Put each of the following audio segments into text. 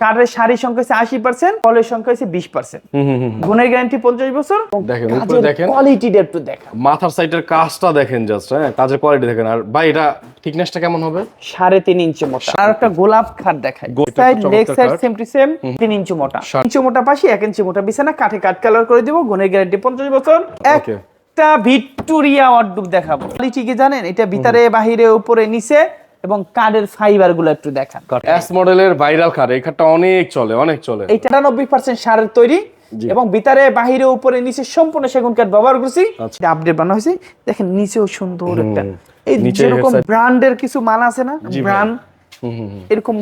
কাঠের শাড়ির সংখ্যা হচ্ছে আশি পার্সেন্ট ফলের সংখ্যা হচ্ছে বিশ পার্সেন্ট গুণের গ্যারান্টি পঞ্চাশ বছর। দেখেন, উপরে দেখেন। কোয়ালিটিটা একটু দেখা মাথার সাইডের কাজটা দেখেন জাস্ট হ্যাঁ কাজের কোয়ালিটি দেখেন। আর ভাই এটা থিকনেসটা কেমন হবে? সাড়ে তিন ইঞ্চি মোটা। আর একটা গোলাপ খাট দেখায় side leg side same to same তিন ইঞ্চি মোটা। ইঞ্চি মোটা পাশে এক ইঞ্চি মোটা বিছানা। কাঠে কাঠ কালার করে দিব গুণের গ্যারান্টি পঞ্চাশ বছর। Okay. একটা ভিক্টোরিয়া ওয়ার্ডরোব দেখাবো। কোয়ালিটি কি জানেন? এটা ভিতরে বাহিরে উপরে নিচে। এবং কাঠের ফাইবারগুলো একটু দেখান। এস মডেলের ভাইরাল খাট এই খাটটা অনেক চলে অনেক চলে। এইটা নব্বই পার্সেন্ট সারের তৈরি এবং ভিতরে বাহিরে উপরে নিচে সম্পূর্ণ সেগুন কাঠ ব্যবহার করছি। আচ্ছা। আপডেট বানানো হয়েছে। দেখেন নিচেও সুন্দর একটা। এই যেরকম ব্র্যান্ডের কিছু মাল আছে না ব্র্যান্ড। এরকম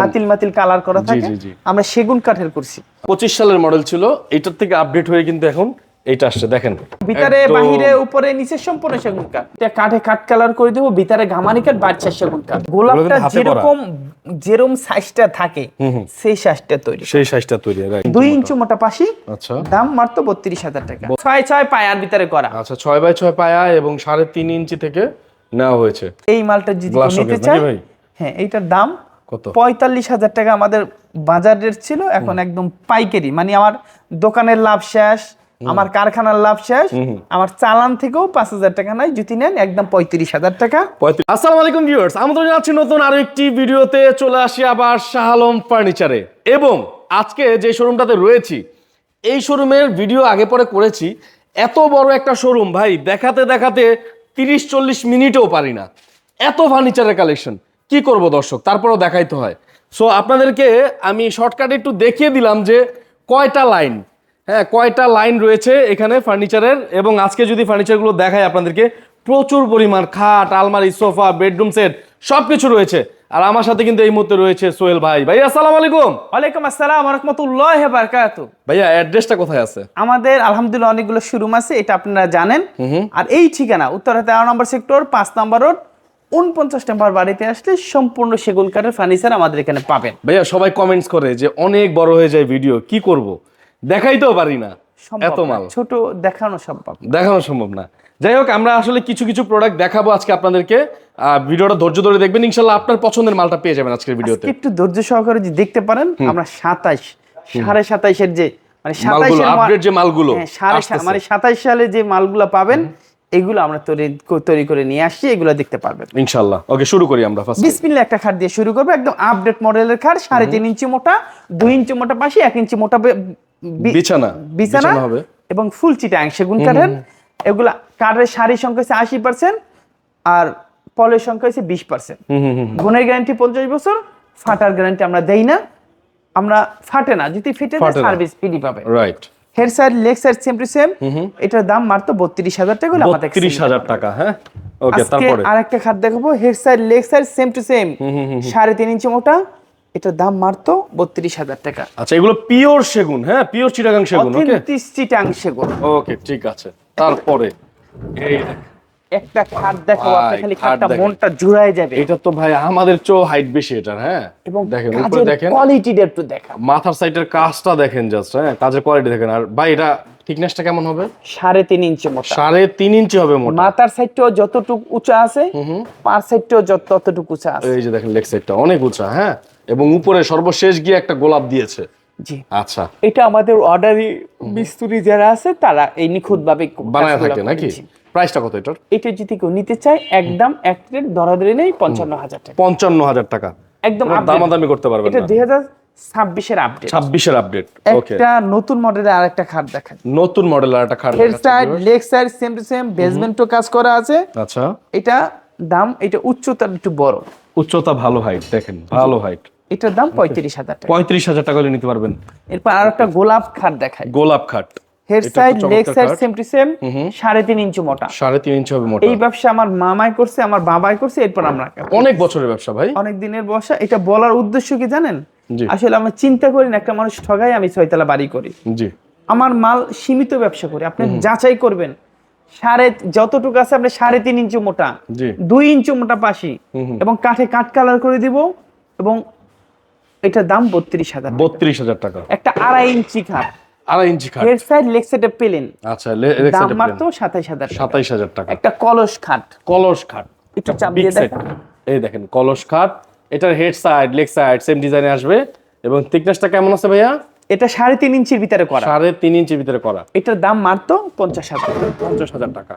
হাতিল মাতিল কালার করা থাকে। আমরা সেগুন কাঠের করছি। পঁচিশ সালের মডেল ছিল এটার থেকে আপডেট হয়ে কিন্তু এখন এইটা আসছে দেখেন। ভিতরে বাহিরে উপরে নিচে সম্পূর্ণ সেগুন কাঠ এটা কাঠে কাঠ কালার করে দেবো ভিতরে গামানি কাঠ বাচ্চা সেগুন কাঠ গোলাপটা যেরকম যেরকম সাইজটা থাকে সেই সাইজটা তৈরি সেই সাইজটা তৈরি? দুই ইঞ্চি মোটা পাশি আচ্ছা। দাম মাত্র বত্রিশ হাজার টাকা। ছয় ছয় পায়ার ভিতরে করা। আচ্ছা ছয় বাই ছয় পায়া এবং সাড়ে তিন ইঞ্চি থেকে নেওয়া হয়েছে। এই মালটা যদি নিতে ভাই? হ্যাঁ এইটার দাম কত? পঁয়তাল্লিশ হাজার টাকা আমাদের বাজার রেট ছিল এখন একদম পাইকারি। মানে আমার দোকানের লাভ শেষ আমার কারখানার লাভ শেষ। আমার চালান থেকেও পাঁচ হাজার টাকা নাই যদি নেন একদম পঁয়ত্রিশ হাজার টাকা। আসসালামু আলাইকুম ভিউয়ার্স আমন্ত্রণ জানাচ্ছি নতুন আরও একটি ভিডিওতে চলে আসি আবার শাহ আলম ফার্নিচারে এবং আজকে যে শোরুমটাতে রয়েছি এই শোরুমের ভিডিও আগে পরে করেছি। এত বড় একটা শোরুম ভাই দেখাতে দেখাতে তিরিশ চল্লিশ মিনিটও পারি না। এত ফার্নিচারের কালেকশন কি করব দর্শক? তারপরেও দেখাইতে হয়। সো আপনাদেরকে আমি শর্টকাটে একটু দেখিয়ে দিলাম যে কয়টা লাইন হ্যাঁ কয়টা লাইন রয়েছে এখানে ফার্নিচারের? এবং আজকে যদি ফার্নিচারগুলো দেখায় আপনাদেরকে প্রচুর পরিমাণ খাট আলমারি সোফা বেডরুম সেট সব কিছু রয়েছে। আর আমার সাথে কিন্তু এই মুহূর্তে রয়েছে সোহেল ভাই। ভাই আসসালামু আলাইকুম। ওয়ালাইকুম আসসালাম রহমতুল্লাহ বারকাত ভাইয়া অ্যাড্রেসটা কোথায় আছে? আমাদের আলহামদুলিল্লাহ অনেকগুলো শোরুম আছে এটা আপনারা জানেন। আর এই ঠিকানা উত্তরা তেরো নম্বর সেক্টর পাঁচ নম্বর রোড উনপঞ্চাশ নম্বর বাড়িতে আসলে সম্পূর্ণ সেগুন কাঠের ফার্নিচার আমাদের এখানে পাবেন। ভাইয়া সবাই কমেন্টস করে যে অনেক বড় হয়ে যায় ভিডিও কি করব? দেখাইতেও পারি না। এত মাল। ছোট দেখানো সম্ভব দেখানো সম্ভব না। যাই হোক আমরা আসলে কিছু কিছু প্রোডাক্ট দেখাবো আজকে আপনাদেরকে। ভিডিওটা ধৈর্য ধরে দেখবেন ইনশাল্লাহ আপনার পছন্দের মালটা পেয়ে যাবেন আজকের ভিডিওতে। একটু ধৈর্য সহকারে যদি দেখতে পারেন আমরা সাতাইশ সাড়ে সাতাইশের যে মানে সাতাইশের আপডেট যে মালগুলো হ্যাঁ, মানে সাতাইশ সালে যে মালগুলো পাবেন এগুলো আমরা তৈরি তৈরি করে নিয়ে আসছি এগুলো দেখতে পারবেন। ইনশাল্লাহ। ওকে শুরু করি আমরা ফার্স্ট বিসমিল্লা একটা খাট দিয়ে শুরু করব একদম আপডেট মডেলের খাট সাড়ে তিন ইঞ্চি মোটা দুই ইঞ্চি মোটা পাশে এক ইঞ্চি মোটা বিছানা। বিছানা হবে। এবং ফুল চিটাং সেগুন কাঠের। এগুলা কাঠের শাড়ির সংখ্যা হচ্ছে আশি পার্সেন্ট আর পলের সংখ্যা হচ্ছে বিশ পার্সেন্ট গুণের গ্যারান্টি পঞ্চাশ বছর ফাটার গ্যারান্টি আমরা দেই না। আমরা ফাটে না যদি ফিটে সার্ভিস ফ্রি পাবে। Right head side leg side same to same এটার দাম মাত্র বত্রিশ হাজার টাকা হলে আমাদের বত্রিশ হাজার টাকা হ্যাঁ? ওকে তারপরে? আরেকটা খাট দেখাবো। Head side leg side same to same সাড়ে তিন ইঞ্চি মোটা এটার দাম মাত্র বত্রিশ হাজার টাকা। আচ্ছা এগুলো পিওর সেগুন হ্যাঁ? পিওর চিটাগাং সেগুন ওকে? চিটাং সেগুন। ওকে ঠিক আছে। তারপরে এই একটা খাট দেখাবো আপনি খালি খাটটা মনটা জুড়ায় যাবে। এটা তো ভাই আমাদের চো হাইট বেশি এটার হ্যাঁ? এবং দেখেন উপরে দেখেন। কোয়ালিটিটা একটু দেখা মাথার সাইডের কাজটা দেখেন জাস্ট হ্যাঁ? কাজের কোয়ালিটি দেখেন। আর ভাই এটা থিকনেসটা কেমন হবে? সাড়ে তিন ইঞ্চি মোটা। সাড়ে তিন ইঞ্চি হবে মোটা। মাথার সাইডটাও যতটুকু উঁচা আছে পার সাইডটাও ততটুকু উঁচা আছে। এই যে দেখেন লেগ সাইডটা অনেক উঁচা হ্যাঁ? এবং উপরে সর্বশেষ গিয়ে একটা গোলাপ দিয়েছে। জি। আচ্ছা। এটা আমাদের অর্ডারি মিস্ত্রি যারা আছে তারা এই নিখুঁত ভাবে বানায় থাকে নাকি? প্রাইসটা কত এটার? এটা যদি কেউ নিতে চায় একদম এক প্লেট ধরাধরি নেই পঞ্চান্ন হাজার টাকা। পঞ্চান্ন হাজার টাকা। একদম দামাদামি করতে পারবেন এটা দুই হাজার ছাব্বিশের আপডেট ছাব্বিশের আপডেট একটা নতুন মডেলের আরেকটা খাট দেখায় নতুন মডেল আর একটা খাট head side leg side same to same বেসমেন্টও কাজ করা আছে। আচ্ছা। এটা দাম এটা উচ্চতা একটু বড়। উচ্চতা ভালো হাইট দেখেন ভালো হাইট এটার দাম পঁয়ত্রিশ হাজার টাকা। পঁয়ত্রিশ হাজার টাকা নিতে পারবেন। এরপর আর একটা গোলাপ খাট দেখায় গোলাপ খাট। Head side leg side same to same সাড়ে তিন ইঞ্চি মোটা। সাড়ে তিন ইঞ্চি হবে মোটা। এই ব্যবসা আমার মামাই করছে আমার বাবাই করছে এরপর আমরা অনেক বছরের ব্যবসা ভাই। অনেক দিনের ব্যবসা। এটা বলার উদ্দেশ্য কি জানেন। আসলে আমরা চিন্তা করি না একটা মানুষ ঠগাই আমি ছয়তলা বাড়ি করি। আমার মাল সীমিত ব্যবসা করি। আপনি যাচাই করবেন। সাড়ে যতটুকু আছে আপনি সাড়ে তিন ইঞ্চি মোটা দুই ইঞ্চি মোটা পাশি এবং কাঠে কাঠ কালার করে দিব এবং এটার দাম বত্রিশ হাজার বত্রিশ হাজার টাকা। একটা আড়াই ইঞ্চি খাট। আড়াই ইঞ্চি খাট। হেড সাইড লেগ সাইডে পেলেন আচ্ছা দাম মাত্র সাতাইশ হাজার সাতাইশ হাজার টাকা। একটা কলস খাট। কলস খাট। একটু চাপ দিয়ে দেখেন। এই দেখেন কলস খাট এটার head side leg side same ডিজাইনে আসবে। এবং থিকনেসটা কেমন আছে ভাইয়া? এটা সাড়ে তিন ইঞ্চির ভিতরে করা। সাড়ে তিন ইঞ্চির ভিতরে করা। এটার দাম মাত্র পঞ্চাশ হাজার পঞ্চাশ হাজার টাকা।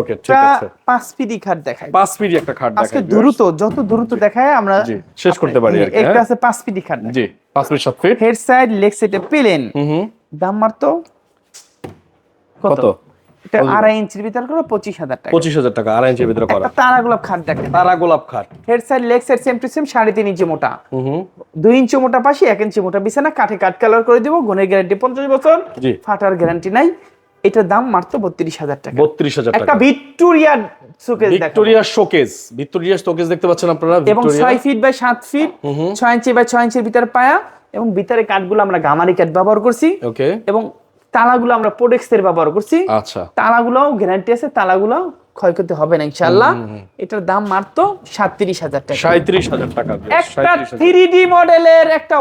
ওকে ঠিক আছে। পাঁচ পিডি খাট দেখাই। পাঁচ ফিট একটা খাট আজকে দ্রুত যত দ্রুত দেখায় আমরা শেষ করতে পারি আর একটা হ্যাঁ? আছে পাঁচ পিডি খাট জি পাঁচ ফিট সাত ফিট হেড সাইড লেগ সাইডে পেলেন। হুম হুম। দাম মাত্র কত? এটা আড়াই ইঞ্চির ভিতরে করে পঁচিশ হাজার টাকা। পঁচিশ হাজার টাকা আড়াই ইঞ্চির ভিতরে করা। তারা গোলাপ খাট দেখেন। তারা গোলাপ খাট। Head side leg side same to same সাড়ে তিন ইঞ্চি মোটা। দুই ইঞ্চি মোটা পাশে এক ইঞ্চি মোটা বিছানা কাঠে কাঠ কালার করে দিব গুণের গ্যারান্টি পঞ্চাশ বছর ফাটার গ্যারান্টি নাই। এটার দাম মাত্র বত্রিশ হাজার টাকা। বত্রিশ হাজার একটা টাকা। Victoria showcase Victoria showcase Victoria showcase দেখতে পাচ্ছেন আপনারা এবং ছয় ফিট বাই সাত ফিট ছয় ইঞ্চি বাই ছয় ইঞ্চির ভিতরে পায়া। এবং ভিতরে কাঠগুলো আমরা গামারি কাঠ ব্যবহার করছি। ওকে এবং তালাগুলো আমরা প্রোডেক্সের ব্যবহার করছি। আচ্ছা। তালাগুলো গ্যারান্টি আছে তালাগুলো ক্ষয়ক্ষতি হবে না ইনশাল্লাহ এটার দাম মাত্র সাতত্রিশ হাজার টাকা। সাঁত্রিশ হাজার টাকা একটা থ্রি ডি মডেলের একটা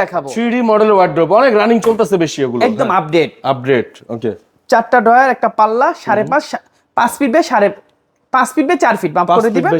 দেখাবো। থ্রি মডেল ওয়ার্ড্রোব অনেক রানিং চলতেছে বেশি এগুলো। একদম আপডেট আপডেট ওকে চারটা ডয়ার একটা পাল্লা সাড়ে পাঁচ পাঁচ ফিট বাই সাড়ে পাঁচ ফিট বাই চার ফিট পাঁচ করে দিবেন।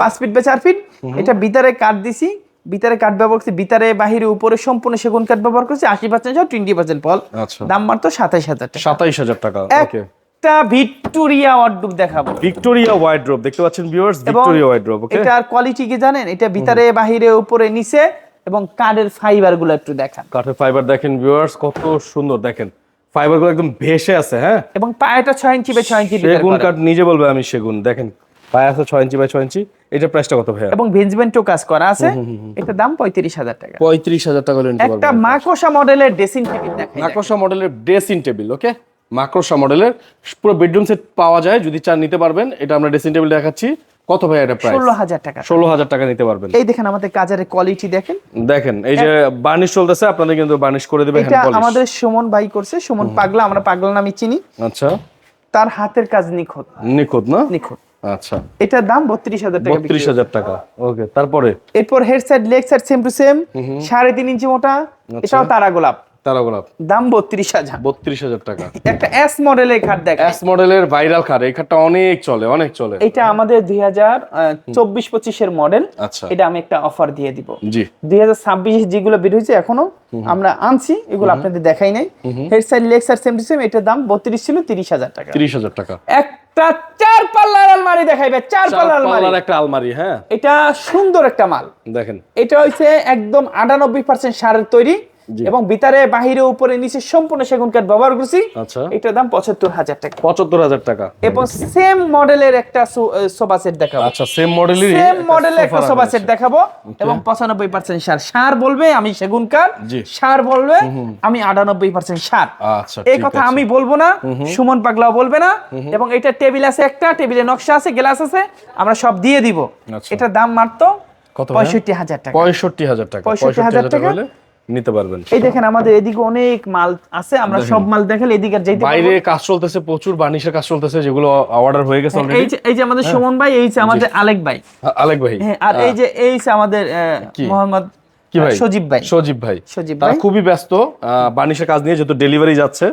পাঁচ ফিট বাই চার ফিট এটা ভিতরে কাঠ দিছি। ভিতরে কাঠ ব্যবহার করছি ভিতরে বাহিরে উপরে সম্পূর্ণ সেগুন কাঠ ব্যবহার করছি আশি পার্সেন্ট সহ টোয়েন্টি পার্সেন্ট ফল। আচ্ছা। দাম মাত্র সাতাইশ হাজার টাকা। সাতাইশ হাজার টাকা ওকে একটা ভিক্টোরিয়া ওয়ার্ডরোব দেখাবো। ভিক্টোরিয়া ওয়ার্ড্রোব দেখতে পাচ্ছেন ভিউয়ার্স ভিক্টোরিয়া ওয়ার্ড্রোব ওকে এটার কোয়ালিটি কি জানেন? এটা ভিতরে বাহিরে উপরে নিচে এবং কাঠের ফাইবারগুলো একটু দেখান। কাঠের ফাইবার দেখেন ভিউয়ার্স কত সুন্দর দেখেন। ফাইবারগুলো একদম ভেসে আছে হ্যাঁ? এবং পায়েটা ছয় ইঞ্চি বাই ছয় ইঞ্চি সেগুন কাঠ নিজে বলবে আমি সেগুন দেখেন। পায়ে আছে ছয় ইঞ্চি বাই ছয় ইঞ্চি এটা প্রাইসটা কত ভাইয়া? এবং ভেঞ্জমেন্টও কাজ করা আছে এটা দাম পঁয়ত্রিশ হাজার টাকা। পঁয়ত্রিশ হাজার টাকা হলে একটা মাকোসা মডেলের ড্রেসিং টেবিল দেখাই মাকড়সা মডেলের ড্রেসিং টেবিল ওকে মাকড়সা মডেলের পুরো বেডরুম সেট পাওয়া যায় যদি চান নিতে পারবেন। এটা আমরা ড্রেসিং টেবিল দেখাচ্ছি। কত ভাই এটা প্রাইস ষোলো হাজার টাকা। ষোলো হাজার টাকা নিতে পারবেন। এই দেখেন আমাদের কাজের কোয়ালিটি দেখেন। দেখেন এই যে বার্নিশ চলতেছে আপনাদের কিন্তু বার্নিশ করে দেবে এটা আমাদের সুমন ভাই করছে সুমন পাগলা আমরা পাগলা নামে চিনি। আচ্ছা। তার হাতের কাজ নিখুঁত। নিখুঁত না? নিখুঁত। আচ্ছা। এটার দাম বত্রিশ হাজার টাকা বত্রিশ হাজার টাকা। ওকে তারপরে? এরপর head side leg side same to same সাড়ে তিন ইঞ্চি মোটা আচ্ছা। এটাও তারা গোলাপ। তারা গোলাপ দাম বত্রিশ হাজার। বত্রিশ হাজার টাকা। একটা এস মডেলের খাট দেখ। এস মডেলের ভাইরাল কার এই কারটা অনেক চলে অনেক চলে। এটা আমাদের দুই হাজার চব্বিশ পঁচিশের মডেল আচ্ছা। এটা আমি একটা অফার দিয়ে দিব। জি। দুই হাজার ছাব্বিশ যেগুলো বের হয়েছে এখনও আমরা আনছি এগুলো আপনাদের দেখাই নাই। Head side leg side same to same এটার দাম বত্রিশ ছিল তিরিশ হাজার টাকা। তিরিশ হাজার টাকা। একটা চার পাল্লার আলমারি দেখাইবে চার চার পাল্লার আলমারি। একটা আলমারি হ্যাঁ। এটা সুন্দর একটা মাল। দেখেন। এটা হইছে একদম আটানব্বই পার্সেন্ট সারের তৈরি। এবং ভিতরে বাহিরে উপরে নিচে সম্পূর্ণ সেগুন কাঠ ব্যবহার করছি। আচ্ছা। এটার দাম পঁচাত্তর হাজার টাকা। পঁচাত্তর হাজার টাকা। এবং সেম মডেলের একটা সোফা সেট দেখাবো। আচ্ছা সেম মডেলেরই সেম মডেলের একটা সোফা সেট দেখাবো। এবং পঁচানব্বই পার্সেন্ট সার। সার বলবে আমি সেগুন কাঠ। সার বলবে আমি আটানব্বই পার্সেন্ট সার। আচ্ছা এই কথা আমি বলব না সুমন পাগলাও বলবে না। এবং এটা টেবিল আছে একটা টেবিলে নকশা আছে গ্লাস আছে আমরা সব দিয়ে দিব। আচ্ছা। এটার দাম মাত্র পঁয়ষট্টি হাজার টাকা। পঁয়ষট্টি হাজার টাকা। পঁয়ষট্টি হাজার টাকা নিতে পারবেন এই দেখেন আমাদের এদিকে অনেক মাল আছে আমরা সব মাল দেখালে এদিকে আর যাইতে বাইরে কাজ চলতেছে প্রচুর বার্নিশের কাজ চলতেছে যেগুলো অর্ডার হয়ে গেছে না। এই যে এই যে আমাদের সুমন ভাই এই যে আমাদের আলেক ভাই। আলেক ভাই। হ্যাঁ আর এই যে এই যে আমাদের? মোহাম্মদ কি ভাই? সজীব ভাই। সজীব ভাই। সজীব ভাই। খুবই ব্যস্ত আহ, বার্নিশের কাজ নিয়ে যেহেতু ডেলিভারি যাচ্ছে।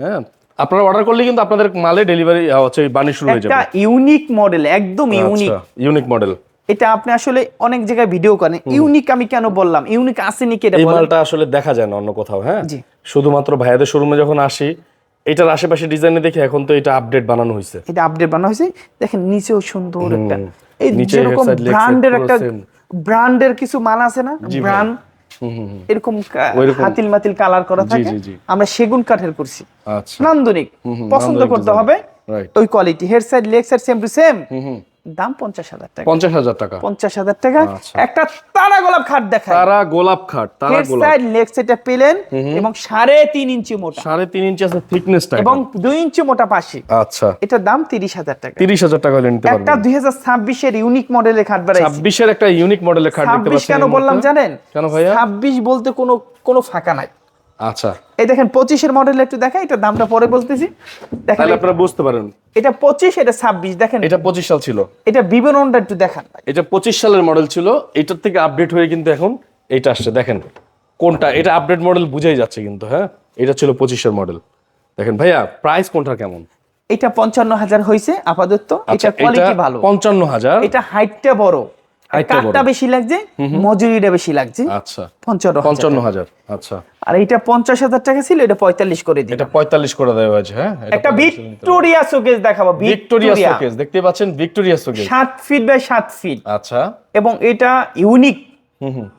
হ্যাঁ আপনারা অর্ডার করলে কিন্তু আপনাদের মালে ডেলিভারি হচ্ছে বার্নিশ শুরু হয়ে একটা যাবে। ইউনিক মডেল একদম ইউনিক ইউনিক মডেল এটা আপনি আসলে অনেক জায়গায় ভিডিও করেন। ইউনিক আমি কেন বললাম? ইউনিক আসেনি কি এটা এই মালটা আসলে দেখা যায় না অন্য কোথাও হ্যাঁ। শুধুমাত্র ভাইয়াদের শোরুমে যখন আসি এটার আশেপাশে ডিজাইনে দেখে এখন তো এটা আপডেট বানানো হয়েছে এটা আপডেট বানানো হয়েছে দেখেন নিচেও সুন্দর একটা এই যেরকম ব্র্যান্ডের একটা। ব্র্যান্ডের কিছু মাল আছে না? ব্র্যান্ড। এরকম হাতিল মাতিল কালার করা থাকে। আমরা সেগুন কাঠের করছি। আচ্ছা। নান্দনিক। পছন্দ করতে হবে ওই quality head side leg side same to same দাম পঞ্চাশ হাজার টাকা। পঞ্চাশ হাজার টাকা? পঞ্চাশ হাজার টাকা। আচ্ছা। একটা তারা গোলাপ খাট দেখায় তারা গোলাপ খাট তারা গোলাপ। সাইড লেগ সাইডটা পেলেন এবং সাড়ে তিন ইঞ্চি মোটা। সাড়ে তিন ইঞ্চি আছে থিকনেসটা এবং দুই ইঞ্চি মোটা পাশে। আচ্ছা। এটার দাম তিরিশ হাজার টাকা। তিরিশ হাজার টাকা হলে নিতে একটা দুই হাজার ছাব্বিশের ইউনিক মডেলের খাট বেড়াইছি। ছাব্বিশের একটা ইউনিক মডেলের খাট দেখতে পাচ্ছেন কেন বললাম জানেন? কেন ভাইয়া? ছাব্বিশ বলতে কোনো কোনো ফাঁকা নাই। আচ্ছা। এই দেখেন পঁচিশের মডেল একটু দেখা এটা দামটা পরে বলতেছি। দেখেন আপনারা বুঝতে পারেন। এটা পঁচিশ এটা ছাব্বিশ দেখেন। এটা পঁচিশ সাল ছিল। এটা বিবরণটা একটু দেখান এটা পঁচিশ সালের মডেল ছিল। এটার থেকে আপডেট হয়ে কিন্তু এখন এইটা আসছে। দেখেন কোনটা এটা আপডেট মডেল বুঝাই যাচ্ছে কিন্তু হ্যাঁ? এটা ছিল পঁচিশের মডেল দেখেন ভাইয়া প্রাইস কোনটা কেমন? এটা পঞ্চান্ন হাজার হয়েছে আপাতত। আচ্ছা এটা কোয়ালিটি ভালো। পঞ্চান্ন হাজার। এটা হাইটটা বড়। কাঠটা বেশি লাগছে মজুরিটা বেশি লাগছে। আচ্ছা। পঞ্চান্ন পঞ্চান্ন হাজার আচ্ছা। আর এটা পঞ্চাশ হাজার টাকা ছিল এটা পঁয়তাল্লিশ করে দিই এটা পঁয়তাল্লিশ করে দেওয়া হয়েছে হ্যাঁ? একটা 45 নিতে হবে। ভিক্টোরিয়া শোকেস দেখাবো ভিক্টোরিয়া। শোকেস দেখতে পাচ্ছেন ভিক্টোরিয়া শোকেস। সাত ফিট বাই সাত ফিট। আচ্ছা। এবং এটা ইউনিক।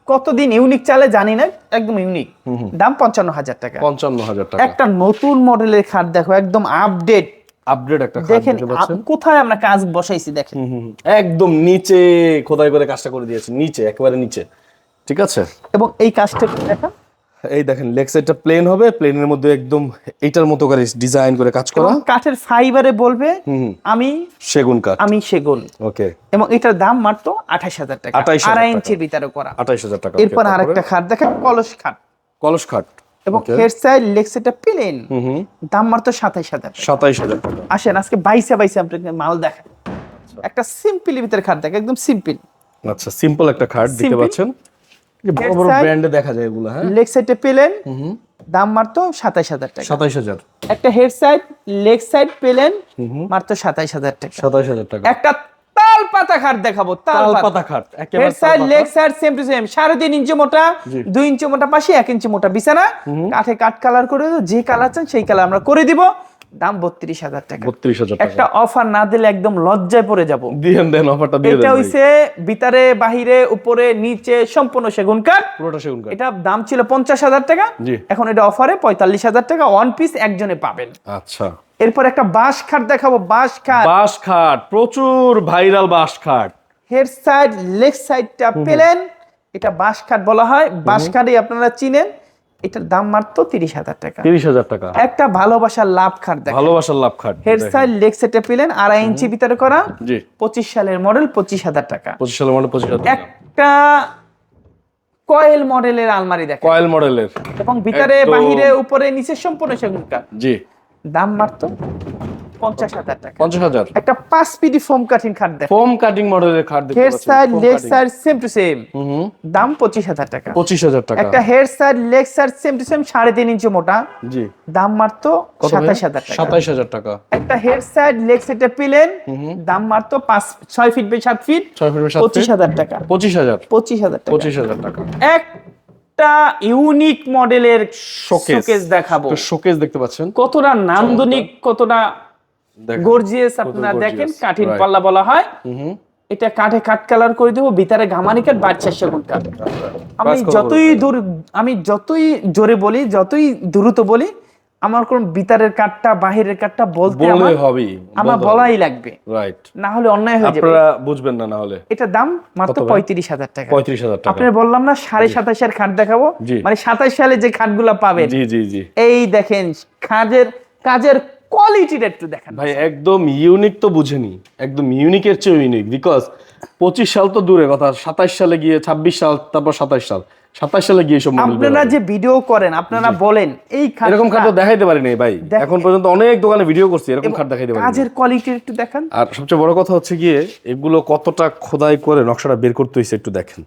কতদিন ইউনিক চালে জানি না একদম ইউনিক। দাম পঞ্চান্ন হাজার টাকা। পঞ্চান্ন হাজার টাকা। একটা নতুন মডেলের খাট দেখো একদম আপডেট আপডেট একটা দেখেন কোথায় আমরা কাজ বসাইছি দেখেন। একদম নিচে খোদাই করে কাজটা করে দিয়েছে নিচে একেবারে নিচে। ঠিক আছে? এবং এই কাজটা দেখা এই দেখেন লেগ সাইডটা প্লেন হবে প্লেনের মধ্যে একদম এইটার মতো করে ডিজাইন করে কাজ করা। কাঠের ফাইবারে বলবে। আমি সেগুন কাঠ। আমি সেগুন। ওকে। এবং এটার দাম মাত্র আঠাশ হাজার টাকা। 28,000 আড়াই ইঞ্চির ভিতরে করা। আঠাইশ হাজার টাকা এরপর আরেকটা খাট দেখেন কলস খাট। কলস খাট। এবং. হেড সাইড লেগ সেটটা প্লেন দাম মাত্র সাতাইশ হাজার টাকা। সাতাইশ হাজার আসেন আজকে বাইসে বাইসে আপনাকে মাল দেখেন একটা সিম্পল ভিতরে খাট দেখেন একদম সিম্পল আচ্ছা সিম্পল একটা খাট দেখতে পাচ্ছেন। বড় বড় ব্র্যান্ডে দেখা যায় এগুলো হ্যাঁ? লেগ সাইডে পেলেন দাম মাত্র সাতাইশ হাজার টাকা। সাতাইশ হাজার। একটা হেড সাইড লেগ সাইড পেলেন মাত্র সাতাইশ হাজার টাকা। সাতাইশ হাজার টাকা। একটা তাল পাতা খাট দেখাবো তাল পাতা খাট head side leg side same to same সাড়ে তিন ইঞ্চি মোটা দুই ইঞ্চি মোটা পাশে এক ইঞ্চি মোটা বিছানা। কাঠে কাঠ কালার করে যে কালার চান সেই কালার আমরা করে দিব। দাম বত্রিশ হাজার টাকা। বত্রিশ হাজার একটা অফার না দিলে একদম লজ্জায় পড়ে যাব। দিয়ে দেন অফারটা দিয়ে এটা হইছে ভিতরে বাহিরে উপরে নিচে সম্পূর্ণ সেগুন কাঠ। পুরোটা সেগুন কাঠ। এটা দাম ছিল পঞ্চাশ হাজার টাকা। এখন এটা অফারে পঁয়তাল্লিশ হাজার টাকা। ওয়ান পিস একজনে পাবেন। আচ্ছা। এরপর একটা বাঁশ খাট দেখাবো। বাঁশ খাট। বাঁশ খাট প্রচুর ভাইরাল বাঁশ খাট। হেড সাইড লেগ সাইডটা পেলেন। এটা বাঁশ খাট বলা হয়। বাঁশ খাটই আপনারা চিনেন। এটার দাম মাত্র তিরিশ হাজার টাকা। তিরিশ হাজার টাকা। একটা ভালোবাসার লাভ খাট ভালোবাসার লাভ খাট হেড সাইড লেগ সেটে পেলেন আড়াই ইঞ্চি ভিতরে করা পঁচিশ সালের মডেল পঁচিশ হাজার টাকা। পঁচিশ সালের মডেল পঁচিশ হাজার একটা কয়েল মডেলের আলমারি দেখেন। কয়েল মডেলের এবং ভিতরে বাহিরে উপরে নিচে সম্পূর্ণ সেগুন কাঠ। জি। দাম মাত্র পঞ্চাশ হাজার টাকা। পঞ্চাশ হাজার? একটা পাঁচ পিডি ফোম কাঠিন খাট দেখেন ফোম কাটিং মডেলের খাট head side leg side same to same দাম পঁচিশ হাজার টাকা। পঁচিশ হাজার টাকা। একটা head side leg side same to same সাড়ে তিন ইঞ্চি মোটা। জি। দাম মাত্র সাতাশ হাজার টাকা। সাতাইশ হাজার টাকা। একটা হেড সাইড লেগ সাইডে পেলেন দাম মাত্র পাঁচ ছয় ফিট বাই সাত ফিট ছয় ফিট সাত পঁচিশ হাজার টাকা। পঁচিশ হাজার। পঁচিশ হাজার টাকা। পঁচিশ হাজার টাকা। একটা ইউনিক মডেলের. শোকেস দেখাবো। শোকেস দেখতে পাচ্ছেন। কতটা নান্দনিক কতটা। গর্জিয়াস আপনারা দেখেন পাল্লা বলা হয়। এটা কাঠে কাঠ কালার করে দেবো ভিতরে গামানি কাঠ বাচ্চা সেগুন কাঠ। আমি যতই দূর আমি যতই জোরে বলি যতই দ্রুত বলি আমার কোন কাঠটা বাহিরের কাঠটা বলতে বললে আমার বলাই লাগবে। রাইট না হলে অন্যায় হয়ে যাবে। আপনারা বুঝবেন না না হলে। এটা দাম মাত্র কত ভাই? পঁয়ত্রিশ হাজার টাকা। পঁয়ত্রিশ হাজার টাকা। আপনার বললাম না সাড়ে সাতাশের খাট দেখাবো। মানে সাতাশ সালে যে খাটগুলো পাবেন। জি জি জি। এই দেখেন কাজের কাজের কোয়ালিটিটা একটু দেখেন। ভাই একদম ইউনিক তো বুঝেনি। একদম ইউনিকের চেয়ে ইউনিক বিকজ পঁচিশ সাল তো দূরে কথা সাতাশ সালে গিয়ে ছাব্বিশ সাল তারপর সাতাশ সাল। সাতাশ সালে গিয়ে সব আপনারা যে ভিডিও করেন আপনারা বলেন এই। এরকম খাট দেখাইতে পারিনি ভাই। এখন পর্যন্ত অনেক দোকানে ভিডিও করছি এরকম খাট দেখাইতে পারিনি। কাজের কোয়ালিটি একটু দেখেন। আর সবচেয়ে বড় কথা হচ্ছে গিয়ে এগুলো কতটা খোদাই করে নকশাটা বের করতে হয়েছে একটু দেখেন।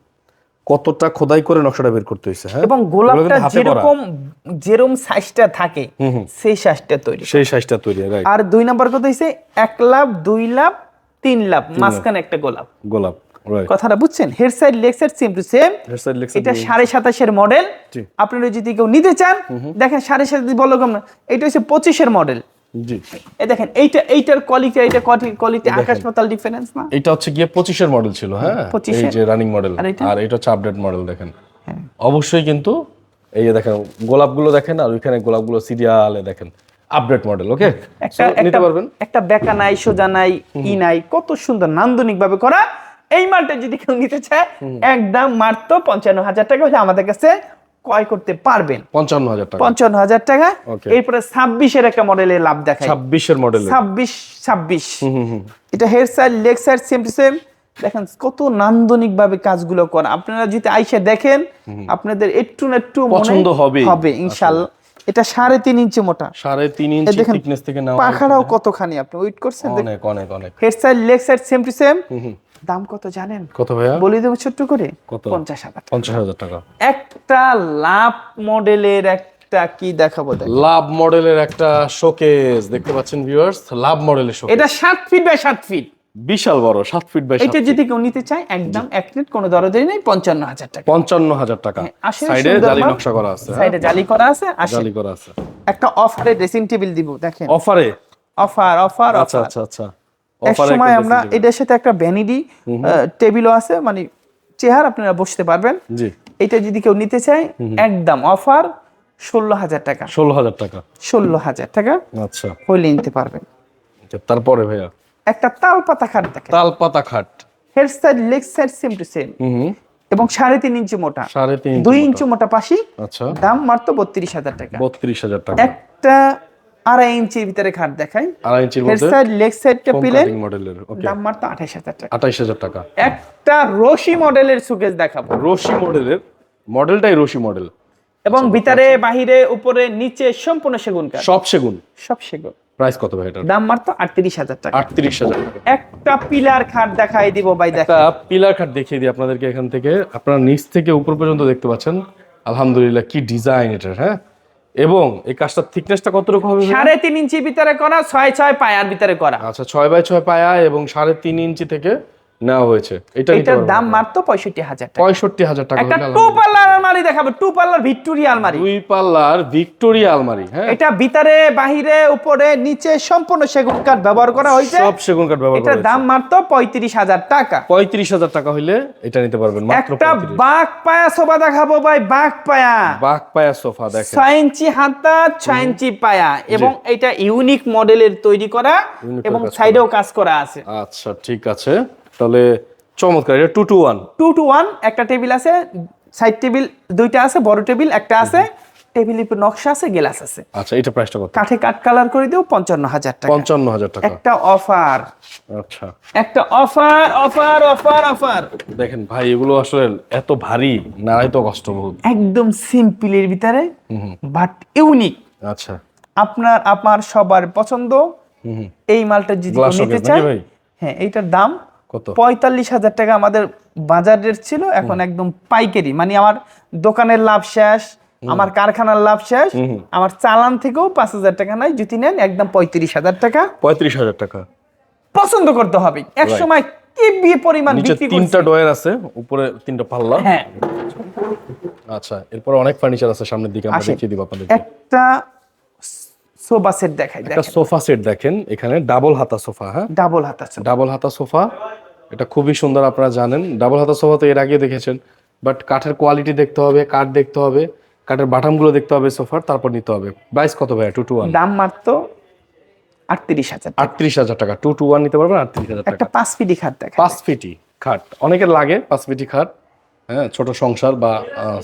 কতটা খোদাই করে নকশাটা বের করতে হয়েছে হ্যাঁ? এবং গোলাপটা। যেরকম যেরকম সাইজটা থাকে সেই সাইজটা তৈরি সেই সাইজটা তৈরি রাইট আর দুই নাম্বার কথা হচ্ছে এক লাভ দুই লাভ তিন লাভ মাঝখানে একটা গোলাপ। গোলাপ কথাটা বুঝছেন? Head side leg side same to same এটা সাড়ে সাতাশের মডেল আপনারা যদি কেউ নিতে চান দেখেন সাড়ে সাতাশ বলো কম না এটা হচ্ছে পঁচিশের মডেল জি। এই দেখেন এইটা এইটার কোয়ালিটি এইটা কোয়ালিটি আকাশ পাতাল ডিফারেন্স না? এটা হচ্ছে গিয়ে পঁচিশের মডেল ছিল হ্যাঁ? এই যে রানিং মডেল আর এটা? হ্যাঁ। হচ্ছে আপডেট মডেল দেখেন। অবশ্যই কিন্তু এই যে দেখেন গোলাপগুলো দেখেন আর ওইখানে গোলাপগুলো সিরিয়ালে দেখেন। আপডেট মডেল ওকে একটা নিতে একটা পারবেন? একটা বেকা নাই সোজা নাই ই নাই কত সুন্দর নান্দনিক ভাবে করা। এই মালটা যদি কেউ নিতে চায় একদম মাত্র পঞ্চান্ন হাজার টাকা হলে আমাদের কাছে ক্রয় করতে পারবেন। পঞ্চান্ন হাজার টাকা। পঞ্চান্ন হাজার টাকা. এরপরে ছাব্বিশের একটা মডেলের লাভ দেখায় ছাব্বিশের মডেল ছাব্বিশ ছাব্বিশ। এটা head side leg side same to same দেখেন কত নান্দনিক ভাবে কাজগুলো করা। আপনারা যদি আইসে দেখেন আপনাদের একটু না একটু পছন্দ হবে। হবে ইনশাল্লাহ এটা সাড়ে তিন ইঞ্চি মোটা। সাড়ে তিন ইঞ্চি দেখেন থিকনেস থেকে নেওয়া পাখাটাও কতখানি আপনি ওয়েট করছেন অনেক অনেক অনেক। Head side leg side same to same দাম কত জানেন? কত ভাইয়া? বলে দেবো ছোট্ট করে। কত? পঞ্চাশ হাজার পঞ্চাশ হাজার টাকা। একটা লাভ মডেলের একটা কি দেখাবো দেখ। লাভ মডেলের একটা শোকেস। দেখতে পাচ্ছেন ভিউয়ার্স লাভ মডেলের শোকেস। এটা সাত ফিট বাই সাত ফিট বিশাল বড় সাত ফিট বাই এটা যদি কেউ নিতে চায় একদম এক প্লেট কোনো দরদারি নেই পঞ্চান্ন হাজার টাকা। পঞ্চান্ন হাজার টাকা। সাইডে জালি নকশা করা আছে। হ্যাঁ? সাইডে জালি করা আছে জালি করা আছে। একটা অফারে ড্রেসিং টেবিল দিব দেখেন। অফারে অফার অফার আচ্ছা আচ্ছা আচ্ছা। এক সময় আমরা এটার সাথে একটা ভ্যানিডি টেবিলও আছে মানে চেয়ার আপনারা বসতে পারবেন। এটা যদি কেউ নিতে চায় একদম অফার ষোলো হাজার টাকা। ষোলো হাজার টাকা। ষোলো হাজার টাকা আচ্ছা। হইলে নিতে পারবেন। তারপরে ভাইয়া? একটা তাল পাতা খাট দেখেন। তাল পাতা খাট head side leg side same to same এবং সাড়ে তিন ইঞ্চি মোটা। সাড়ে তিন দুই ইঞ্চি মোটা পাশি। আচ্ছা। দাম মাত্র বত্রিশ হাজার টাকা। বত্রিশ হাজার টাকা। একটা আড়াই ইঞ্চির ভিতরে খাট দেখাই। আড়াই ইঞ্চির হেড সাইড লেগ সাইডটা পিলেন মডেলের ওকে দাম মাত্র আঠাশ হাজার টাকা। আঠাইশ হাজার টাকা। একটা রশি মডেলের সুকেস দেখাবো। রশি মডেলের মডেলটাই রশি মডেল। এবং ভিতরে বাহিরে উপরে নিচে সম্পূর্ণ সেগুন কাঠ। সব সেগুন? সব সেগুন। প্রাইস কত ভাই এটার? দাম মাত্র আটত্রিশ হাজার টাকা। আটত্রিশ হাজার টাকা। একটা পিলার খাট দেখাই দিব ভাই দেখ একটা পিলার খাট দেখিয়ে দিই আপনাদেরকে এখান থেকে। আপনারা নিচ থেকে উপর পর্যন্ত দেখতে পাচ্ছেন। আলহামদুলিল্লাহ কি ডিজাইন এটা হ্যাঁ? এবং এই কাজটার থিকনেসটা কতটুকু হবে সাড়ে তিন ইঞ্চি ভিতরে করা ছয় ছয় পায়ার ভিতরে করা। আচ্ছা ছয় বাই ছয় পায়া এবং সাড়ে তিন ইঞ্চি থেকে নেওয়া হয়েছে। এটা এটার দাম আপনারা। মাত্র পঁয়ষট্টি হাজার পঁয়ষট্টি হাজার টাকা একটা টু। পাল্লার আলমারি। দেখাবো টু পাল্লার ভিক্টোরিয়া আলমারি। দুই পাল্লার ভিক্টোরিয়া আলমারি হ্যাঁ। এটা ভিতরে বাহিরে উপরে নিচে সম্পূর্ণ সেগুন কাঠ ব্যবহার করা হয়েছে। সব সেগুন কাঠ ব্যবহার এটার দাম মাত্র পঁয়ত্রিশ হাজার টাকা। পঁয়ত্রিশ হাজার টাকা হইলে এটা নিতে পারবেন মাত্র একটা বাঘ পায়া সোফা দেখাবো ভাই বাঘ পায়া। বাঘ পায়া সোফা দেখেন। ছয় ইঞ্চি হাতা ছয় ইঞ্চি পায়া এবং এটা ইউনিক মডেলের তৈরি করা এবং সাইডেও কাজ করা আছে। আচ্ছা ঠিক আছে। তাহলে চমৎকার এটা two two one two two one একটা টেবিল আছে সাইড টেবিল দুইটা আছে বড় টেবিল একটা আছে টেবিলের উপর নকশা আছে গ্লাস আছে। আচ্ছা এটা প্রাইসটা কত? কাঠে কাঠ কালার করে দিও পঞ্চান্ন হাজার টাকা। পঞ্চান্ন হাজার টাকা। একটা অফার আচ্ছা। একটা অফার অফার অফার অফার দেখেন ভাই এগুলো আসলে এত ভারী নাড়াই তো কষ্ট বহুত একদম সিম্পলের ভিতরে বাট ইউনিক আচ্ছা। আপনার আমার সবার পছন্দ। এই মালটা যদি নিতে ভাই? হ্যাঁ এইটার দাম কত? পঁয়তাল্লিশ হাজার টাকা আমাদের বাজার রেট ছিল এখন একদম পাইকারি। মানে আমার দোকানের লাভ শেষ আমার কারখানার লাভ শেষ আমার চালান থেকেও পাঁচ হাজার টাকা নাই যদি নেন একদম পঁয়ত্রিশ হাজার টাকা। পঁয়ত্রিশ হাজার টাকা। পছন্দ করতে হবে। এক সময় কি বিয়ে পরিমাণ বিক্রি তিনটা ডয়ের আছে উপরে তিনটা পাল্লা। হ্যাঁ। আচ্ছা এরপর অনেক ফার্নিচার আছে সামনের দিকে আমরা। দেখিয়ে দিব আপনাদের একটা সোফা সেট দেখাই একটা সোফা সেট দেখেন এখানে ডাবল হাতা সোফা হ্যাঁ? ডাবল হাত আছে ডাবল হাতা সোফা এটা খুবই সুন্দর আপনারা জানেন। ডাবল হাতা সোফা তো এর আগে দেখেছেন বাট কাঠের কোয়ালিটি দেখতে হবে কাঠ দেখতে হবে কাঠের বাটামগুলো দেখতে হবে সোফার তারপর নিতে হবে। প্রাইস কত ভাই টু টু ওয়ান দাম মাত্র আটত্রিশ হাজার আটত্রিশ হাজার টাকা টু টু ওয়ান নিতে পারবেন আটত্রিশ হাজার টাকা। একটা পাঁচ পিডি খাট দেখা পাঁচ ফিটি খাট অনেকের লাগে পাঁচ ফিটি খাট হ্যাঁ ছোট সংসার বা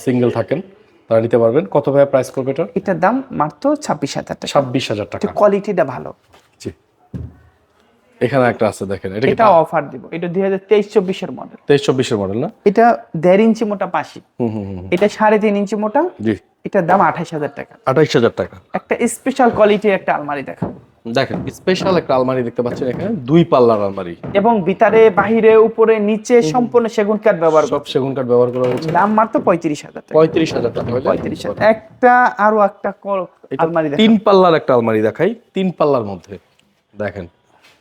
সিঙ্গেল থাকেন। তারা নিতে পারবেন। কত ভাই প্রাইস করবে এটা এটার দাম মাত্র ছাব্বিশ হাজার টাকা। ছাব্বিশ হাজার টাকা। কোয়ালিটিটা ভালো। জি। এখানে একটা আছে দেখেন এটা এটা অফার দিব। এটা দুই হাজার তেইশ চব্বিশের মডেল তেইশ চব্বিশের মডেল না? এটা দেড় ইঞ্চি মোটা পাশি। হুম হুম হুম এটা সাড়ে তিন ইঞ্চি মোটা। জি। এটার দাম আঠাশ হাজার টাকা। আঠাইশ হাজার টাকা। একটা স্পেশাল কোয়ালিটির একটা আলমারি দেখাবো। দেখেন স্পেশাল একটা আলমারি দেখতে পাচ্ছেন এখানে দুই পাল্লার আলমারি। এবং ভিতরে বাহিরে উপরে নিচে সম্পূর্ণ সেগুন কাঠ ব্যবহার সব সেগুন কাঠ ব্যবহার করা হয়েছে দাম মাত্র পঁয়ত্রিশ হাজার টাকা। পঁয়ত্রিশ হাজার টাকা পঁয়ত্রিশ হাজার। একটা আরও একটা আলমারি তিন পাল্লার একটা আলমারি দেখাই তিন পাল্লার মধ্যে। দেখেন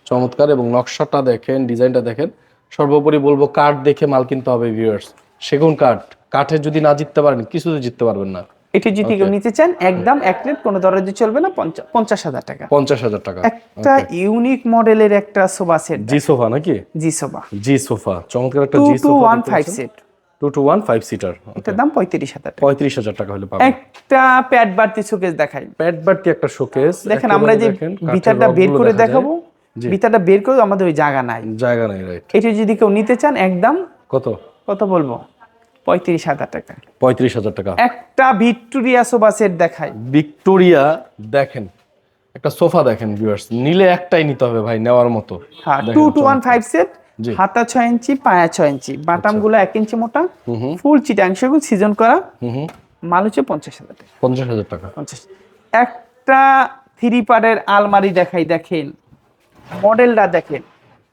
চমৎকার এবং নকশাটা দেখেন ডিজাইনটা দেখেন। সর্বোপরি বলব কাঠ দেখে মাল কিনতে হবে ভিউয়ার্স সেগুন কাঠ কাঠে যদি না জিততে পারেন কিছুতে জিততে পারবেন না। এটা যদি কেউ নিতে চান একদম এক প্লেট কোনো দরজা চলবে না পঞ্চা- পঞ্চাশ হাজার টাকা। পঞ্চাশ হাজার টাকা। একটা ইউনিক মডেলের একটা সোফা সেট জি সোফা নাকি? G sofa. G sofa. চমৎকার একটা G sofa one five set two two one five seater এটার দাম পঁয়ত্রিশ হাজার টাকা। পঁয়ত্রিশ হাজার টাকা হলে একটা প্যাড বাড়তি শোকেস দেখাই। প্যাড বাড়তি একটা শোকেস দেখেন আমরা যে ভিতরটা বের করে দেখাবো ভিতরটা বের করে আমাদের ওই জায়গা নাই। জায়গা নাই রাইট এটা যদি কেউ নিতে চান একদম কত? কত বলব? পঁয়ত্রিশ হাজার টাকা। পঁয়ত্রিশ হাজার টাকা। একটা ভিক্টোরিয়া সোফা সেট দেখাই। ভিক্টোরিয়া দেখেন একটা সোফা দেখেন ভিউয়ার্স নিলে একটাই নিতে হবে ভাই নেওয়ার মতো। হ্যাঁ two two one five set হাতা ছয় ইঞ্চি পায়া ছয় ইঞ্চি বাটামগুলো এক ইঞ্চি মোটা ফুল চিটাংশ সিজন করা মাল হচ্ছে পঞ্চাশ হাজার টাকা। পঞ্চাশ হাজার টাকা। পঞ্চাশ। একটা থ্রি পার্টের আলমারি দেখাই দেখেন। মডেলটা দেখেন।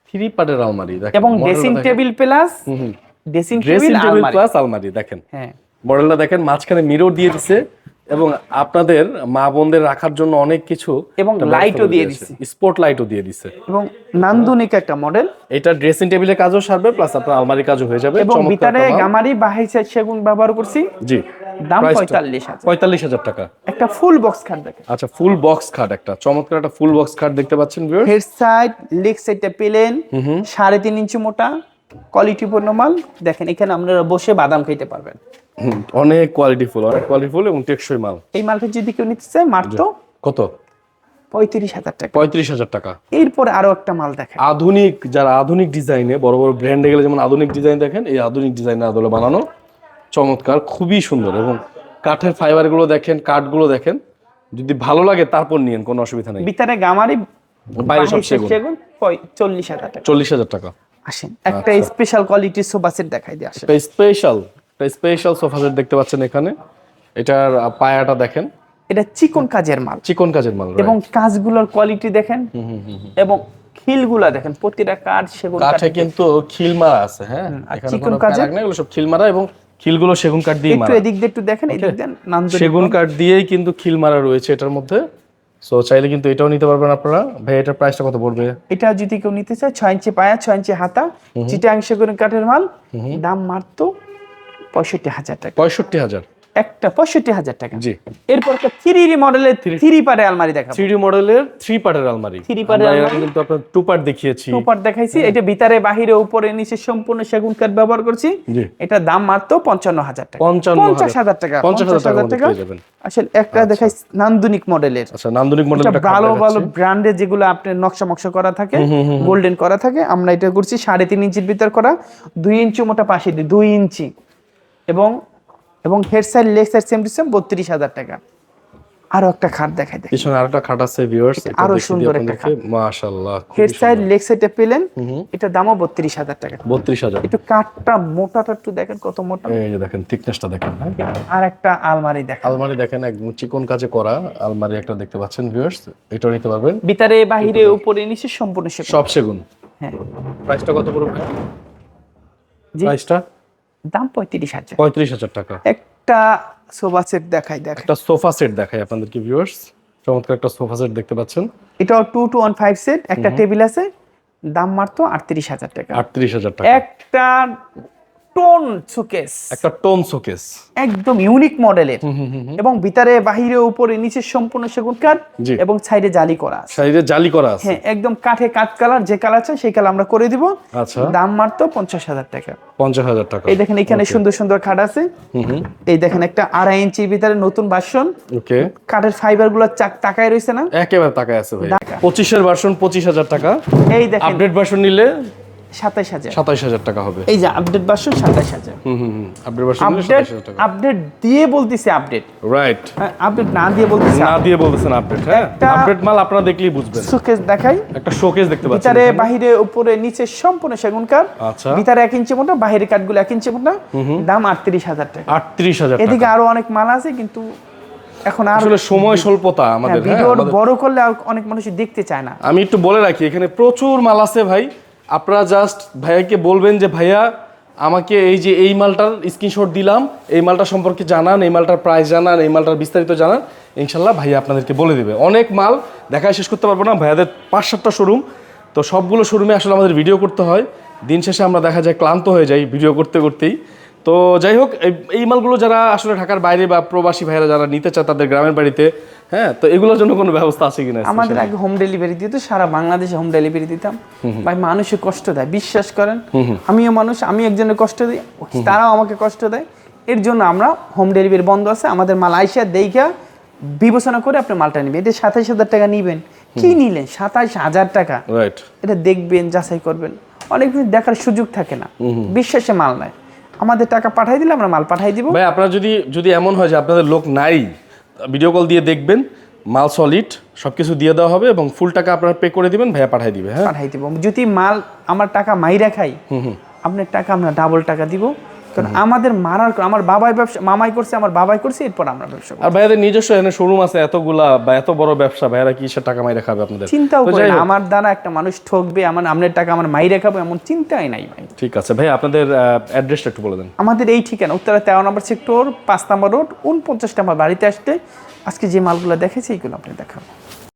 থ্রি পার্টের আলমারি এবং dressing table plus dressing table table আলমারি প্লাস আলমারি দেখেন। হ্যাঁ। মডেলটা দেখেন মাঝখানে মিরর দিয়ে দিছে এবং আপনাদের মা বোনদের রাখার জন্য অনেক কিছু এবং লাইটও দিয়ে দিয়েছে। স্পট লাইটও দিয়ে দিছে। এবং নান্দনিক একটা মডেল এটা ড্রেসিং টেবিলের কাজও সারবে প্লাস আপনার আলমারির কাজও হয়ে যাবে। এবং ভিতরে গামারি বাহাই সেগুন ব্যবহার করছি। জি। দাম Price টা? পঁয়তাল্লিশ হাজার। পঁয়তাল্লিশ হাজার টাকা। একটা ফুল বক্স খাট দেখেন। আচ্ছা ফুল বক্স খাট একটা। চমৎকার একটা ফুল বক্স খাট দেখতে পাচ্ছেন ভিউয়ার হেড সাইড লেগ সাইডটা পেলেন সাড়ে তিন ইঞ্চি মোটা। কোয়ালিটি পূর্ণ মাল দেখেন এখানে আপনারা বসে বাদাম খেতে পারবেন। অনেক কোয়ালিটিফুল অনেক কোয়ালিটিফুল এবং টেকসই মাল। এই মালটা যদি কেউ নিতে চায় মাত্র কত? পঁয়ত্রিশ হাজার টাকা। পঁয়ত্রিশ হাজার টাকা। এরপরে আরও একটা মাল দেখেন। আধুনিক যারা আধুনিক ডিজাইনে বড় বড় ব্র্যান্ডে গেলে যেমন আধুনিক ডিজাইন দেখেন এই আধুনিক ডিজাইনের আদলে বানানো চমৎকার খুবই সুন্দর এবং কাঠের ফাইবারগুলো দেখেন কাঠগুলো দেখেন যদি ভালো লাগে তারপর নিয়েন কোনো অসুবিধা নেই। ভিতরে গামারি বাইরে সব সেগুন। চল্লিশ হাজার টাকা। চল্লিশ হাজার টাকা। আসেন। একটা স্পেশাল কোয়ালিটির সোফা সেট দেখাই দিয়ে আসেন। স্পেশাল একটা স্পেশাল সোফা সেট দেখতে পাচ্ছেন এখানে। এটার পায়াটা দেখেন। এটা চিকন কাজের মাল। চিকন কাজের মাল এবং কাজগুলোর কোয়ালিটি দেখেন। এবং খিলগুলা দেখেন প্রতিটা কাঠ সেগুন কাঠ কিন্তু খিল মারা আছে হ্যাঁ? এখানে চিকন কোনো কাজের- প্যারাগ এগুলো সব খিল মারা এবং খিলগুলো সেগুন কাঠ দিয়ে একটু এদিক দিয়ে একটু দেখেন এদিক দেন সেগুন কাঠ দিয়েই কিন্তু খিল মারা রয়েছে এটার মধ্যে। সো চাইলে কিন্তু এটাও নিতে পারবেন আপনারা। ভাই এটার প্রাইসটা কত পড়বে? এটা যদি কেউ নিতে চায় ছয় ইঞ্চি পায়া ছয় ইঞ্চি হাতা চিটাং করে কাঠের মাল দাম মাত্র পঁয়ষট্টি হাজার টাকা। পঁয়ষট্টি হাজার। একটা পঁয়ষট্টি হাজার টাকা। জি। এরপর একটা থ্রি মডেলের থ্রি পারে আলমারি দেখাবো। থ্রি মডেলের থ্রি পার্টের আলমারি। আমরা এর আলমারি। কিন্তু আপনার টু পার্ট দেখিয়েছি। সুপার দেখাইছি। এটা ভিতরে বাহিরে উপরে নিচে সম্পূর্ণ সেগুন কাঠ ব্যবহার করছি। এটা দাম মাত্র পঞ্চান্ন হাজার টাকা। পঞ্চান্ন পঞ্চাশ হাজার টাকা। পঞ্চাশ হাজার টাকা আসলে একটা দেখাই নান্দনিক মডেলের আচ্ছা নান্দনিক এটা মডেলটা ভালো ভালো ব্র্যান্ডের যেগুলো আপনার নকশা মকশা করা থাকে গোল্ডেন করা থাকে আমরা এটা করছি সাড়ে তিন ইঞ্চির ভিতর করা দুই ইঞ্চি মোটা পাশে দিয়ে দুই ইঞ্চি। এবং এবং head side leg side same to same বত্রিশ হাজার টাকা। আরও একটা খাট দেখাই দেয় পিছনে আরেকটা খাট আছে ভিউয়ার্স আরও সুন্দর একটা মাশাআল্লাহ হেড সাইড লেগ সাইডে পেলেন এটা দামও বত্রিশ হাজার টাকা। বত্রিশ হাজার। একটু কাঠটা মোটাটা একটু দেখেন কত মোটা। এই যে দেখেন থিকনেসটা দেখেন হ্যাঁ। আর একটা আলমারি দেখেন আলমারি দেখেন একদম চিকন কাজে করা আলমারি একটা দেখতে পাচ্ছেন ভিউয়ার্স এটাও নিতে পারবেন। ভিতরে বাহিরে উপরে। নিচে সম্পূর্ণ সেগুন। সব সেগুন। হ্যাঁ। প্রাইসটা কত পড়বে? জি। প্রাইসটা দাম পঁয়ত্রিশ হাজার। পঁয়ত্রিশ হাজার টাকা। একটা সোফা সেট দেখাই দেখ একটা সোফা সেট দেখাই আপনাদেরকে ভিউয়ার্স চমৎকার একটা সোফা সেট দেখতে পাচ্ছেন। এটাও two two one five set একটা টেবিল আছে। দাম মারতো আটত্রিশ হাজার টাকা। আটত্রিশ হাজার টাকা। একটা টোন সুকেস একটা টোন শোকেস। একদম ইউনিক মডেলের। এবং ভিতরে বাহিরে উপরে নিচে সম্পূর্ণ সেগুন কাঠ এবং সাইডে জালি করা আছে। সাইডে জালি করা আছে। হ্যাঁ একদম কাঠে কাঠ কালার যে কালার আছে সেই কালার আমরা করে দিব। আচ্ছা। দাম মাত্র পঞ্চাশ হাজার টাকা। পঞ্চাশ হাজার টাকা। এই দেখেন এখানে সুন্দর সুন্দর খাট আছে। এই দেখেন একটা আড়াই ইঞ্চির ভিতরে নতুন বাসন ওকে কাঠের ফাইবারগুলো চাক টাকায় রয়েছে না? একেবারে টাকায় আছে ভাই। পঁচিশের ভার্সন পঁচিশ হাজার টাকা। এই দেখেন। আপডেট ভার্সন নিলে সাতাইশ হাজার। সাতাইশ হাজার টাকা হবে। এই যে আপডেট সাতাইশ হাজার। আপডেট ভার্সন আপডেট আপডেট দিয়ে বলতেছি আপডেট রাইট আপডেট না দিয়ে বলতেছি না দিয়ে বলতেছেন আপডেট হ্যাঁ? আপডেট মাল আপনারা দেখলেই বুঝবেন। সুকেস দেখাই। একটা শোকেস দেখতে পাচ্ছেন ভিতরে বাহিরে উপরে নিচে সম্পূর্ণ সেগুন কাঠ। আচ্ছা। ভিতরে এক ইঞ্চি মোটা বাহিরে কাঠগুলো এক ইঞ্চি মোটা। দাম আটত্রিশ হাজার টাকা। আটত্রিশ হাজার টাকা। এদিকে আরও অনেক মাল আছে কিন্তু এখন আর আসলে সময় স্বল্পতা আমাদের হ্যাঁ, ভিডিও বড় করলে অনেক মানুষ দেখতে চায় না। আমি একটু বলে রাখি এখানে প্রচুর মাল আছে ভাই। আপনারা জাস্ট ভাইয়াকে বলবেন যে, ভাইয়া, আমাকে এই যে এই মালটার স্ক্রিনশট দিলাম, এই মালটা সম্পর্কে জানান, এই মালটার প্রাইস জানান, এই মালটার বিস্তারিত জানান, ইনশাল্লাহ ভাইয়া আপনাদেরকে বলে দেবে। অনেক মাল দেখায় শেষ করতে পারব না, ভাইয়াদের পাঁচ সাতটা শোরুম তো সবগুলো শোরুমে আসলে আমাদের ভিডিও করতে হয়। দিন শেষে আমরা দেখা যায় ক্লান্ত হয়ে যাই ভিডিও করতে করতেই। তো যাই হোক এই- মালগুলো যারা আসলে ঢাকার বাইরে বা প্রবাসী ভাইয়েরা যারা নিতে চায় তাদের গ্রামের বাড়িতে হ্যাঁ তো এগুলোর জন্য কোনো ব্যবস্থা আছে কিনা আমাদের আগে হোম ডেলিভারি দিত সারা বাংলাদেশে হোম ডেলিভারি দিতাম। ভাই মানুষে কষ্ট দেয় বিশ্বাস করেন? আমিও মানুষ আমি একজনের কষ্ট দিই তারাও আমাকে কষ্ট দেয়। এর জন্য আমরা হোম ডেলিভারি বন্ধ আছে আমাদের মাল আইসা বিবেচনা করে আপনি মালটা নেবেন। এটা সাতাইশ হাজার টাকা নিবেন। কি নিলেন? সাতাইশ হাজার টাকা। এটা দেখবেন যাচাই করবেন। অনেক দেখার সুযোগ থাকে না। বিশ্বাসে মাল নাই। আমাদের টাকা পাঠাই দিলে আমরা মাল পাঠাই দিব। ভাই আপনার যদি যদি এমন হয় যে আপনাদের লোক নাই ভিডিও কল দিয়ে দেখবেন মাল সলিড সব কিছু দিয়ে দেওয়া হবে এবং ফুল টাকা আপনারা পে করে দিবেন ভাইয়া পাঠাই দিবে হ্যাঁ? পাঠাই দিব। যদি মাল আমার টাকা মাইরা খাই হুম হুম। আপনার টাকা আমরা ডাবল টাকা দিব। কারণ আমাদের মারার আমার বাবাই ব্যবসা মামাই করছে আমার বাবাই করছে এরপর আমরা ব্যবসা আর ভাইয়াদের নিজস্ব এখানে শোরুম আছে এতগুলা বা এত বড় ব্যবসা ভাইয়ারা কি টাকা মাইরে খাবে আপনাদের? চিন্তাও করে আমার দ্বারা একটা মানুষ ঠকবে আমার আমনের টাকা আমার মাইরে খাব এমন চিন্তাই নাই ভাই। ঠিক আছে ভাই আপনাদের অ্যাড্রেসটা একটু বলে দেন। আমাদের এই ঠিকানা উত্তরা তেরো নম্বর সেক্টর পাঁচ নম্বর রোড উনপঞ্চাশটা আমার বাড়িতে আসতে আজকে যে মালগুলো দেখেছি এইগুলো আপনি দেখাবো।